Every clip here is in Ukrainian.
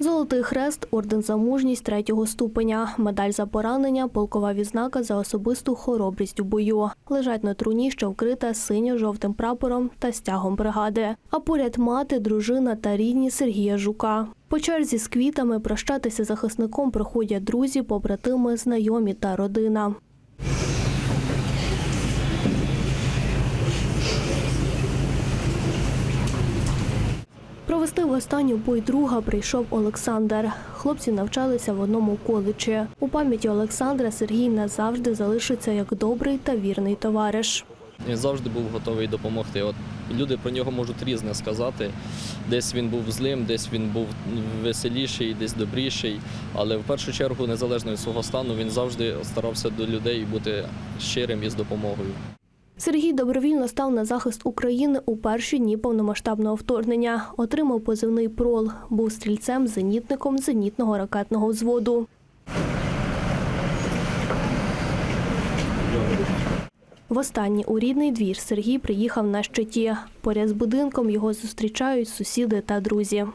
Золотий хрест, орден за мужність третього ступеня, медаль за поранення, полкова відзнака за особисту хоробрість у бою. Лежать на труні, що вкрита синьо-жовтим прапором та стягом бригади. А поряд мати, дружина та рідні Сергія Жука. По черзі з квітами прощатися захисником приходять друзі, побратими, знайомі та родина. Провести в останню бой друга прийшов Олександр. Хлопці навчалися в одному коледжі. У пам'яті Олександра Сергій назавжди залишиться як добрий та вірний товариш. Він завжди був готовий допомогти. От люди про нього можуть різне сказати. Десь він був злим, десь він був веселіший, десь добріший. Але в першу чергу, незалежно від свого стану, він завжди старався до людей бути щирим і з допомогою. Сергій добровільно став на захист України у перші дні повномасштабного вторгнення. Отримав позивний прол. Був стрільцем-зенітником зенітного ракетного взводу. Востаннє у рідний двір Сергій приїхав на щиті. Поряд з будинком його зустрічають сусіди та друзі.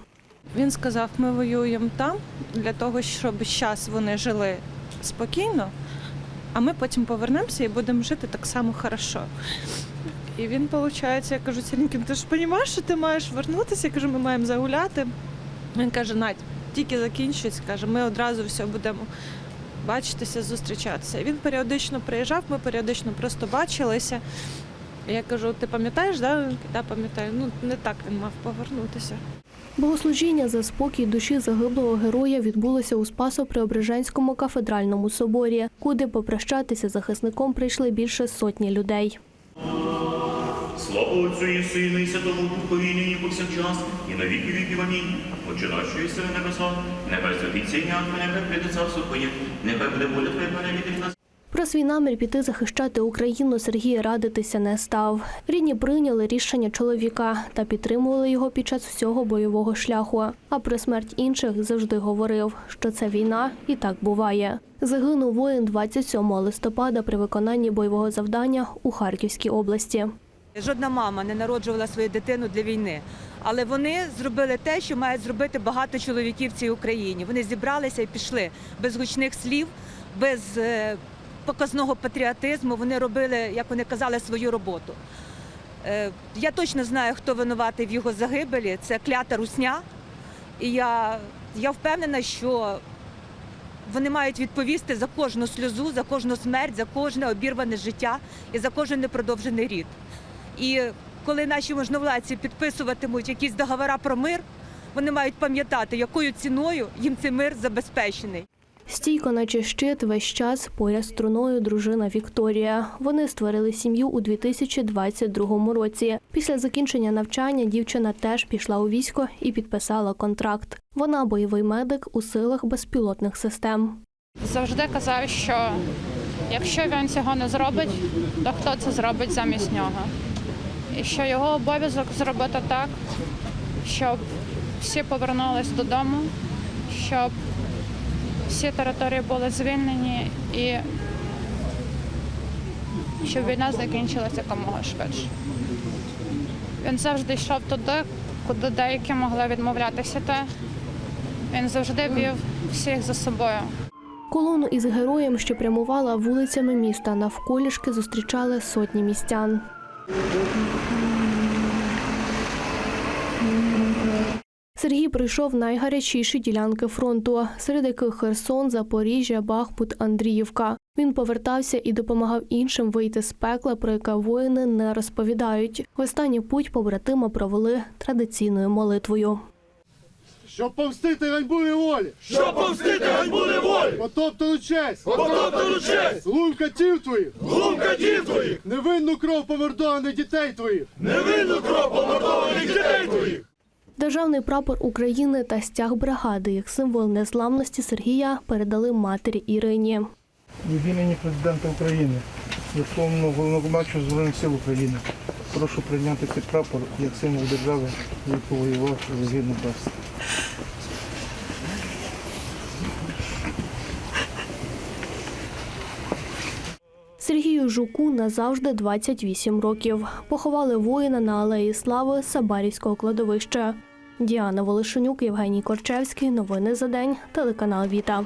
Він сказав, ми воюємо там для того, щоб зараз вони жили спокійно, а ми потім повернемося і будемо жити так само хорошо. І він, виходить, я кажу, Сірінькін, ти ж розумієш, що ти маєш вернутися? Я кажу, ми маємо загуляти. Він каже, Надь, тільки закінчується, каже, ми одразу все будемо бачитися, зустрічатися. Він періодично приїжджав, ми періодично просто бачилися. Я кажу, ти пам'ятаєш, да? Він каже, да, пам'ятаю. Ну, не так він мав повернутися. Богослужіння за спокій душі загиблого героя відбулося у Спасо-Преображенському кафедральному соборі, куди попрощатися захисником прийшли більше сотні людей. Слава Отцю і Сину, і Святому Духові, нині повсякчас, і на віки віків амінь. Отче наш, що єси на небесах, нехай святиться ім'я Твоє, нехай прийде царство Твоє, нехай буде воля Твоя перевідить нас. Про свій намір піти захищати Україну Сергій радитися не став. Рідні прийняли рішення чоловіка та підтримували його під час всього бойового шляху. А про смерть інших завжди говорив, що це війна і так буває. Загинув воїн 27 листопада при виконанні бойового завдання у Харківській області. Жодна мама не народжувала свою дитину для війни. Але вони зробили те, що мають зробити багато чоловіків в цій Україні. Вони зібралися і пішли без гучних слів, без е, показного патріотизму. Вони робили, як вони казали, свою роботу. Е, Я точно знаю, хто винуватий в його загибелі. Це клята русня. І я, я впевнена, що вони мають відповісти за кожну сльозу, за кожну смерть, за кожне обірване життя і за кожен непродовжений рід. І коли наші можновладці підписуватимуть якісь договори про мир, вони мають пам'ятати, якою ціною їм цей мир забезпечений. Стійко, наче щит, весь час поряд з труною дружина Вікторія. Вони створили сім'ю у 2022 році. Після закінчення навчання дівчина теж пішла у військо і підписала контракт. Вона бойовий медик у силах безпілотних систем. завжди казав, що якщо він цього не зробить, то хто це зробить замість нього? І що його обов'язок зробити так, щоб всі повернулись додому, щоб всі території були звільнені і щоб війна закінчилася якомога швидше. Він завжди йшов туди, куди деякі могли відмовлятися йти. Він завжди вів всіх за собою. Колону із героєм, що прямувала вулицями міста, навколішки зустрічали сотні містян. Сергій пройшов найгарячіші ділянки фронту, серед яких Херсон, Запоріжжя, Бахмут, Андріївка. Він повертався і допомагав іншим вийти з пекла, про яке воїни не розповідають. В останній путь побратима провели традиційною молитвою. Щоб помстити ганьбу неволі, Щоб помстити ганьбу неволі, потоптану честь, потоптану честь, глум катів твоїх, глум катів твоїх, невинну кров помордованих дітей твоїх. невинну кров помордованих дітей твоїх. Державний прапор України та стяг бригади як символ незламності Сергія передали матері Ірині. Від імені президента України, Верховного головнокомандуючого Збройних сил України. Прошу прийняти цей прапор як символ держави, яку воював і загинув. Сергію Жуку назавжди 28 років. Поховали воїна на алеї слави Сабарівського кладовища. Діана Волошенюк, Євгеній Корчевський. Новини за день. Телеканал Віта.